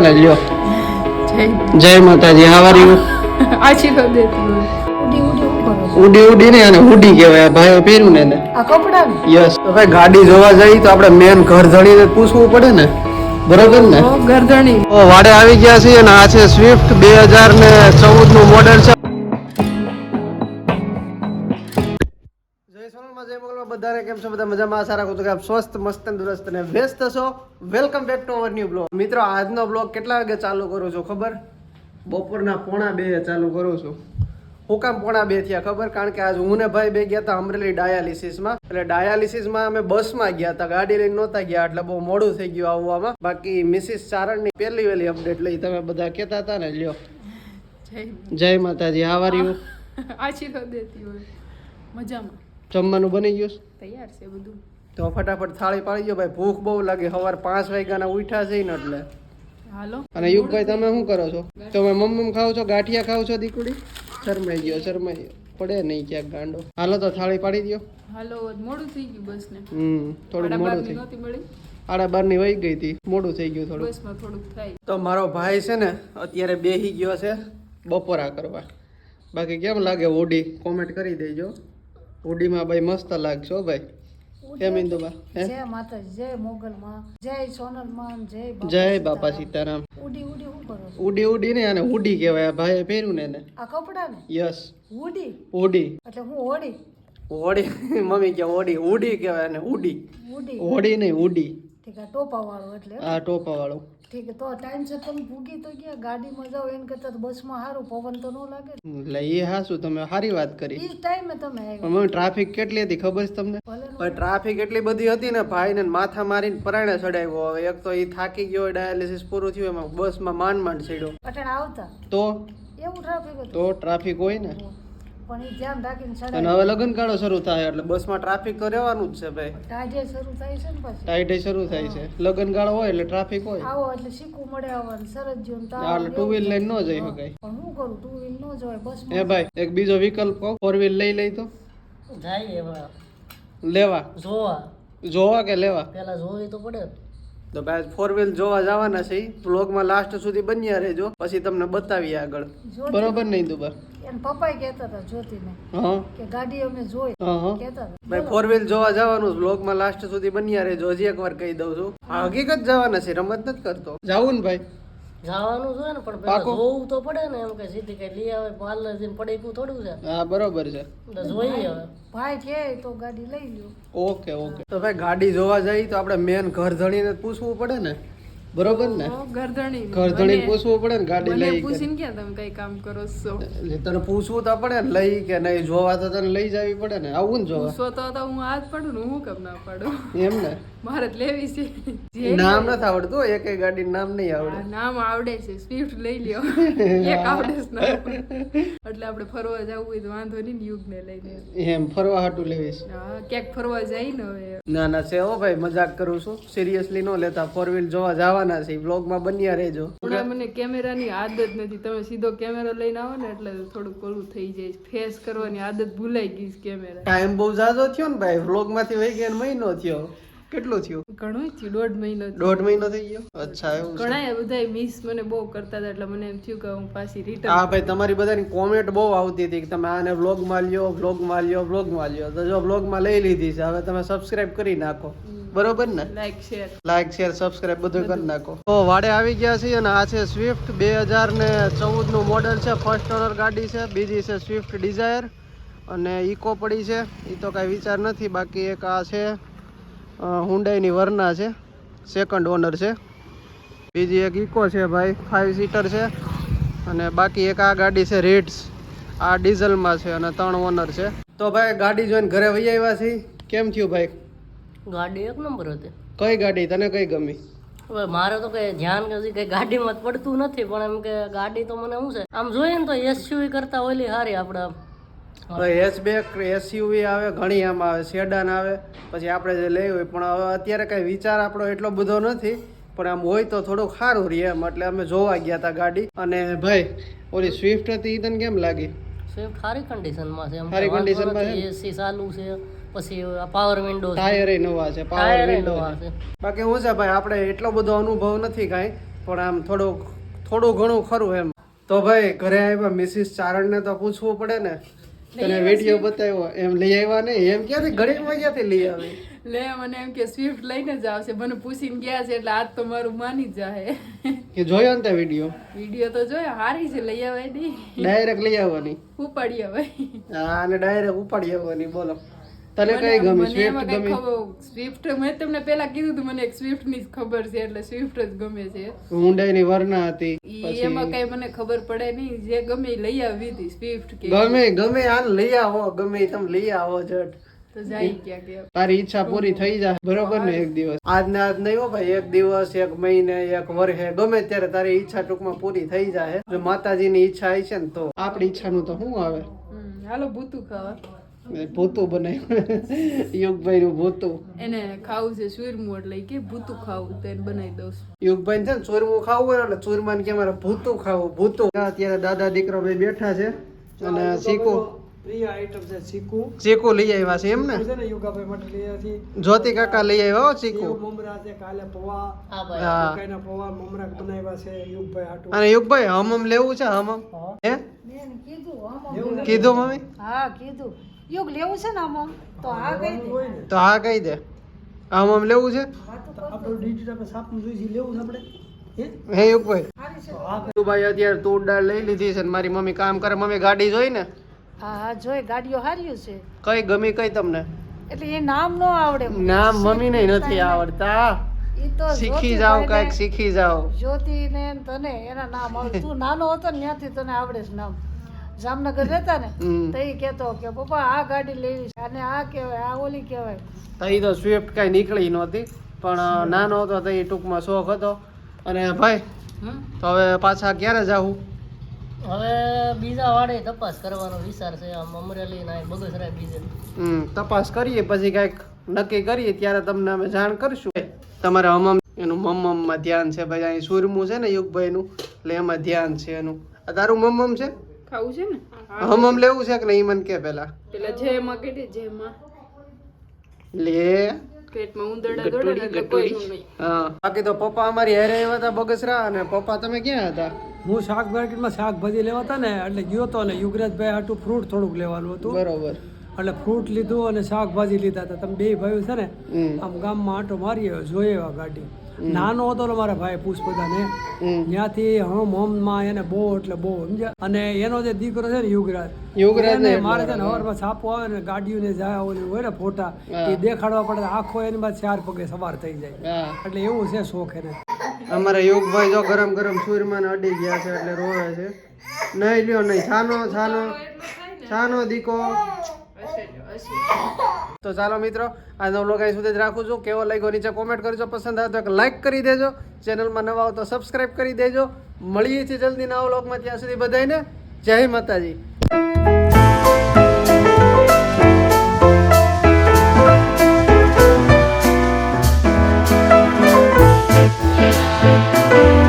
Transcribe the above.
લ્યો. જય. જય માતાજી હાવ આર યુ આશીર્વાદ દેતી ઉડી ઉડી ને અને ઉડી કહેવાય આ ભાઈઓ પહેર્યું ને આ કપડા યસ. તો ભાઈ ગાડી જોવા જઈએ તો આપણે મેન ઘર ધણીને પૂછવું પડે ને. બરોબર ને? ઘર ધણી વાડે આવી ગયા છે અને આ છે સ્વિફ્ટ બે હજાર ને ચૌદનું મોડેલ છે. બધાને કેમ છો બધા મજામાં? આશા રાખું છું કે આપ સ્વસ્થ મસ્ત તંદુરસ્ત અને વ્યસ્ત છો welcome back to our new blog મિત્રો આજનો બ્લોગ કેટલા વાગે ચાલુ કરું છું ખબર? બપોરના પોણા બે ચાલુ કરું છું. હું કામ પોણા બે થયા ખબર? કારણ કે આજ હું ને ભાઈ બે ગયા હતા અમરેલી ડાયાલિસિસમાં. એટલે ડાયાલિસિસમાં અમે બસમાં ગયા હતા ગાડી લઈને નહોતા ગયા એટલે બહુ મોડું થઈ ગયું આવવામાં. બાકી મિસિસ ચારણની પહેલી વહેલી અપડેટ લઈ તમે બધા કહેતા હતા ને લ્યો. જય માતાજી. હાવ આર યુ આશીર્વાદ દેતી હોય. મજામાં. જમવાનું બની ગયું? તૈયાર છે બધું. તો ફટાફટ થાળી પાડી ગયો ભાઈ ભૂખ બહુ લાગે. સવાર પાંચ વાગ્યાના ઉઠા છે ને એટલે. હાલો. અને યુગભાઈ તમે શું કરો છો? તમે મમ્મ ખાવ છો ગાંઠિયા ખાવ છો દીકુડી? શરમાઈ ગયો શરમાઈ ગયો. પડે નહીં ક્યાંક ગાંડો. હાલો તો થાળી પાડી દો. હાલો મોડું થઈ ગયું બસ ને હમ થોડું મોડું થઈ. આડા બારની વહી ગઈ હતી. મોડું થઈ ગયું થોડું થોડુંક થાય. તો મારો ભાઈ છે ને અત્યારે બેહી ગયો છે બપોરા કરવા. બાકી કેમ લાગે ઓડી? કોમેન્ટ કરી દેજો. ઓડીમાં ભાઈ મસ્ત લાગશો ભાઈ. કેમ ઇન્દુબા? જય માતાજી જય મોગલ માં જય સોનલમાં જય જય બાપા સીતારામ. ઉડી ઉડી હું કરો ઉડી ઉડી ને અને ઉડી કહેવાય. ભાઈ પહેર્યું ને એને. આ કપડા ને યસ. ઉડી? ઉડી. એટલે હું ઓડી? ઓડી. મમ્મી કે ઓડી. ઉડી કહેવાય ને ઉડી. ઉડી. ઓડી નહીં ઉડી. ઠીક આ ટોપા વાળો એટલે. આ ટોપા વાળું ઠીક તો ટાઈમ છે તમે ભૂગી તો ગયા. ગાડીમાં જાઓ એમ કરતા તો બસમાં સારું પવન તો ન લાગે. એટલે એ હાસું તમે સારી વાત કરી. ઈ ટાઈમે તમે આવ્યા. મમ્મી ટ્રાફિક કેટલી હતી ખબર છે તમને? પણ ટ્રાફિક એટલી બધી હતી ને ભાઈને માથા મારીને પરાણે ચડાવ્યો. હવે એક તો એ થાકી ગયો હોય ડાયાલિસિસ પૂરું થયું એમાં બસમાં માંડ માંડ ચડ્યો. પટણ આવતા? તો? એવું ટ્રાફિક હતું. તો ટ્રાફિક હોય ને? પણ એ ધ્યાન રાખીને અને હવે લગન ગાળો શરૂ થાય એટલે બસમાં ટ્રાફિક તો રહેવાનું જ છે ભાઈ. ટાઢે શરૂ થાય છે ને પછી. ટાઈડે શરૂ થાય છે. લગન ગાળો હોય એટલે ટ્રાફિક હોય. આવો એટલે શીખવું મળે આવવાનું સરસ જીવન તાવ એટલે ટુ વ્હીલ લઈને ન જઈ શકાય પણ હું કરું ટુ વ્હીલ ન જવાય બસ હે ભાઈ એક બીજો વિકલ્પ કહો ફોર વ્હીલ લઈ લઈ તો. જાય એવા. લેવા. જોવા. જોવા કે લેવા? પેલા જોવી તો પડે તો ભાઈ ફોર વ્હીલ જોવા જવાના છે વ્લોગમાં લાસ્ટ સુધી બન્યા રહેજો. પછી તમને બતાવીએ આગળ. બરોબર નહીં દુબર એને કહેતા હતા જ્યોતિને કે ગાડી અમે જોઈ. હા હા. કહેતા ભાઈ ફોર વ્હીલ જોવા જવાનું વ્લોગમાં લાસ્ટ સુધી બન્યા રહેજો. હજી એક વાર કહી દઉં છું. હકીકત જવાના છે. રમત નથી કરતો. જાવું ને ભાઈ. જવાનું છે ને પણ પેલા જોવું તો પડે ને એમ કે સીધી કઈ લઈ આવે પાર્લર જઈને પડે થોડું છે. હા બરોબર છે. જોઈએ હવે. ભાઈ કહે તો ગાડી લઈ લ્યો. Okay okay. તો ભાઈ ગાડી જોવા જઈએ તો આપણે મેન ઘર ધણીને પૂછવું પડે ને? બરોબર ને? ઘરધણી ઘરધણી પૂછવું પડે ને ગાડી લઈ કે- પૂછીને કે તમે કઈ કામ કરો છો? એટલે તને પૂછવું તો પડે ને લઈ કે નહીં? જોવા તો તને લઈ જવી પડે ને? આવું ને જોવા? પૂછો તો તો હું હાથ પડું ને હું કેમ ના પડું? એમ ને? મારે લેવી છે. નામ નથી આવડતું એક ગાડી નામ નહીં આવડે. નામ આવડે છે. સ્વિફ્ટ લઈ લ્યો. એક આવડે એટલે આપણે ફરવા જવું હોય તો વાંધો નહીં યુગ ને લઈને. એમ ફરવા હાટું લેવી છે. ક્યાંક ફરવા જાય ને હવે. ના ના છે હો ભાઈ મજાક કરું છું. સિરિયસલી ન લેતા ફોર વ્હીલ જોવા જવાના છે. વ્લોગમાં બન્યા રહેજો. હમણાં મને કેમેરાની આદત નથી. તમે સીધો કેમેરો લઈને આવો ને એટલે થોડુંક કોલું થઈ જાય ફેસ કરવાની આદત ભૂલાઈ ગઈ કેમેરા. ટાઈમ બહુ ઝાઝો થયો ને ભાઈ. વ્લોગમાંથી વહી ગયા મહિનો થયો. કેટલું થયું? ઘણું થયું દોઢ મહિનો. દોઢ મહિનો થઈ ગયો? અચ્છા એવું ઘણા બધા મિસ મને બહુ કરતા હતા એટલે મને એમ થયું કે હું પાછી રિટર્ન હા ભાઈ તમારી બધાની કોમેન્ટ બહુ આવતી હતી કે તમે આને વ્લોગમાં લ્યો વ્લોગમાં લ્યો વ્લોગમાં લ્યો. તો જો વ્લોગમાં લઈ લીધી છે હવે તમે સબસ્ક્રાઇબ કરી નાખો. બરોબર ને? Like share like share subscribe બધું કરી નાખો. તો વાડે આવી ગયા છીએ અને આ છે સ્વિફ્ટ બે હજાર ને ચૌદનું મોડલ છે. ફર્સ્ટ ઓનર ગાડી છે બીજી છે સ્વિફ્ટ ડિઝાયર અને ઇકો પડી છે. એ તો કાંઈ વિચાર નથી બાકી એક આ છે. હુંડાઈની વરના છે. સેકન્ડ ઓનર છે. બીજી એક ઇકો છે ભાઈ. ફાઇવ સીટર છે. અને બાકી એક આ ગાડી છે રેડ્સ આ ડીઝલમાં છે અને ત્રણ ઓનર છે. તો ભાઈ ગાડી જોઈને ઘરે વહી આવ્યા છીએ કેમ થયું ભાઈ? ગાડી એક નંબર હતી. કઈ ગાડી? તને કઈ ગમી? હવે મારે તો કઈ ધ્યાન કે હજી કઈ ગાડીમાં પડતું નથી પણ એમ કે ગાડી તો મને શું છે? આમ જોઈએ ને તો એસયુવી કરતા ઓલી સારી આપણે. હેચબેક એસયુવી આવે ઘણી આમ આવે સેડાન આવે પછી આપણે જે લઈ હોય પણ હવે અત્યારે કાંઈ વિચાર આપણો એટલો બધો નથી પણ આમ હોય તો થોડુંક સારું રહે એમ એટલે અમે જોવા ગયા હતા ગાડી. અને ભાઈ ઓલી સ્વિફ્ટ હતી તને કેમ લાગી? સ્વિફ્ટ સારી કન્ડિશનમાં છે સારી કન્ડિશનમાં છે એસી ચાલુ છે પછી પાવર વિન્ડો ટાયર નવા છે પાવર વિન્ડો છે. બાકી શું છે ભાઈ આપણે એટલો બધો અનુભવ નથી કાંઈ પણ આમ થોડુંક થોડું ઘણું ખરું એમ. તો ભાઈ ઘરે આવ્યા મિસિસ ચારણને તો પૂછવું પડે ને. તને વીડિયો બતાવ્યો એમ લઈ આવ્યા ને એમ ક્યાંથી ઘડીમાં ક્યાંથી લઈ આવે? લે મને એમ કે સ્વિફ્ટ લઈને જ આવશે. મને પૂછીને ગયા છે એટલે આજ તો મારું માની જાય કે જોયો ને તે વીડિયો વીડિયો તો જોયો. હારી છે લઈ આવે નહીં ડાયરેક્ટ લઈ આવવાની. ઉપાડી આવે. હા અને ડાયરેક્ટ ઉપાડી આવવાની બોલો. તને કઈ ગમે? સ્વિફ્ટ ગમી? સ્વિફ્ટ મેં તમને પેલા કીધું હતું મને એક સ્વિફ્ટની ખબર છે એટલે સ્વિફ્ટ જ ગમે છે. ઊંડાઈની વરના હતી. એમાં કઈ મને ખબર પડે નહીં. જે ગમે લઈ આવી હતી સ્વિફ્ટ કે ગમે ગમે આને લઈ આવો ગમે તમે લઈ આવો જટ તારી ઈચ્છા પૂરી થઈ જાય. બરોબર ને એક દિવસ? આજ ને આજ નહીં ભાઈ એક દિવસ એક મહિને એક વર્ષે. ગમે ત્યારે તારી ઈચ્છા ટૂંકમાં પૂરી થઈ જાય. જો માતાજીની ઈચ્છા આવી છે ને તો. આપણી ઈચ્છાનું તો શું આવે? હાલો ભૂતું ખાવા. ભૂતું બનાવ્યું યુગભાઈ નું ભૂતું. એને ખાવું છે સુરમું એટલે કે ભૂતું ખાવું તો એને બનાવી દઉં છું. યુગભાઈ છે ને ચૂરમું ખાવું હોય એટલે ચૂરમાન કે મારે ભૂતું ખાવું ભૂતું. અત્યારે દાદા દીકરો ભાઈ બેઠા છે. અને શીખો. પ્રિય આઈટમ છે ચીકુ ચીકુ લઈ આવ્યા છે એમ ને? છે ને યોગાભાઈ માટે લઈ આવ્યા જ્યોતિ કાકા લઈ આવ્યા હો ચીકુ મમરા છે કાલે પૌવા. હા ભાઈ. હા. મકાઈના મમરા બનાવ્યા છે યુગભાઈ હાટુ. અને યુગભાઈ હમમ લેવું છે હમમ? હે. કીધું કીધું મમ્મી? હા કીધું. યુગ લેવું છે ને આમાં તો આ કહી દે. તો આ કહી દે. હમમ લેવું છે? તો આપણું ડિજિટલ આપણે સાપનું જોઈ છે લેવું છે આપણે. હે? હે યુગભાઈ ભાઈ. અત્યારે તુર દાળ લઈ લીધી છે ને મારી મમ્મી કામ કરે. મમ્મી ગાડી જોઈ ને? હા હા જોઈ. ગાડીઓ હાર્યું છે. કઈ ગમી કઈ તમને? એટલે એ નામ નો આવડે નામ મમ્મી ને નથી આવડતા. ઈ તો શીખી જાઓ કંઈક શીખી જાઓ. જ્યોતિ ને તને એના નામ આવડે. તું નાનો હતો ને ત્યાંથી તને આવડે છે નામ. જામનગર રહેતા ને હમ. તો એ કહેતો કે પપ્પા આ ગાડી લેવી છે અને આ કહેવાય આ ઓલી કહેવાય. તો એ તો સ્વિફ્ટ કાંઈ નીકળી નહોતી પણ નાનો હતો તો એ ટૂંકમાં શોખ હતો. અને ભાઈ હમ? તો હવે પાછા ક્યારે જાવું હવે બીજા વાડે તપાસ કરવાનો વિચાર છે આમ અમરેલી ના બગસરા બીજે. હમ તપાસ કરીએ પછી કંઈક નક્કી કરીએ ત્યારે તમને અમે જાણ કરશું. તમારે હમમ એનું મમ્મમાં ધ્યાન છે ભાઈ અહીં સુરમું છે ને યુગભાઈનું એટલે એમાં ધ્યાન છે એનું. આ તારું મમ્મમ છે? ખાવું છે ને? હમમ લેવું છે કે નહીં મન કે પેલા પેલા જેમાં કે જે માં લે. પેટમાં ઉંદરડા દોડે ને નહીં. હા. બાકી તો પપ્પા અમારી હેરે આવ્યા હતા બગસરા અને પપ્પા તમે ક્યાં હતા? હું શાક માર્કેટમાં શાકભાજી લેવા હતા ને એટલે ગયો હતો ને યુગરાજભાઈ હાટું ફ્રૂટ થોડુંક લેવાનું હતું. બરોબર. એટલે ફ્રૂટ લીધું અને શાકભાજી લીધા હતા. તમે બે ભાઈઓ છે ને હમ. આમ ગામમાં આંટો મારી આવ્યો જોઈએ એવા ગાડી. નાનો હતો ને મારા ભાઈ પુષ્પદાને હમ. ત્યાંથી હમ હમમાં એને બહુ એટલે બહુ સમજ્યા. અને એનો જે દીકરો છે ને યુગરાજ યુગરાજ ને મારે છે ને હવારમાં છાપો આવે ને ગાડીઓ ને જાય ઓલી હોય ને ફોટા એ દેખાડવા પડે આખો એની બાદ ચાર પગે સવાર થઈ જાય. એટલે એવું છે શોખ એને. અમારા યુગભાઈ જો ગરમ ગરમ સુરમાં અડી ગયા છે એટલે રોવે છે. નહીં લ્યો નહીં છાનો છાનો છાનો દીકો. તો ચાલો મિત્રો, આજનો વ્લોગ અહીં સુધી જ રાખું છું. કેવો લાગ્યો નીચે કોમેન્ટ કરજો. પસંદ આવે તો એક લાઈક કરી દેજો. ચેનલમાં નવા હો તો સબસ્ક્રાઈબ કરી દેજો. મળીએ છીએ જલ્દી નવા વ્લોગમાં ત્યાં સુધી બધાને જય માતાજી.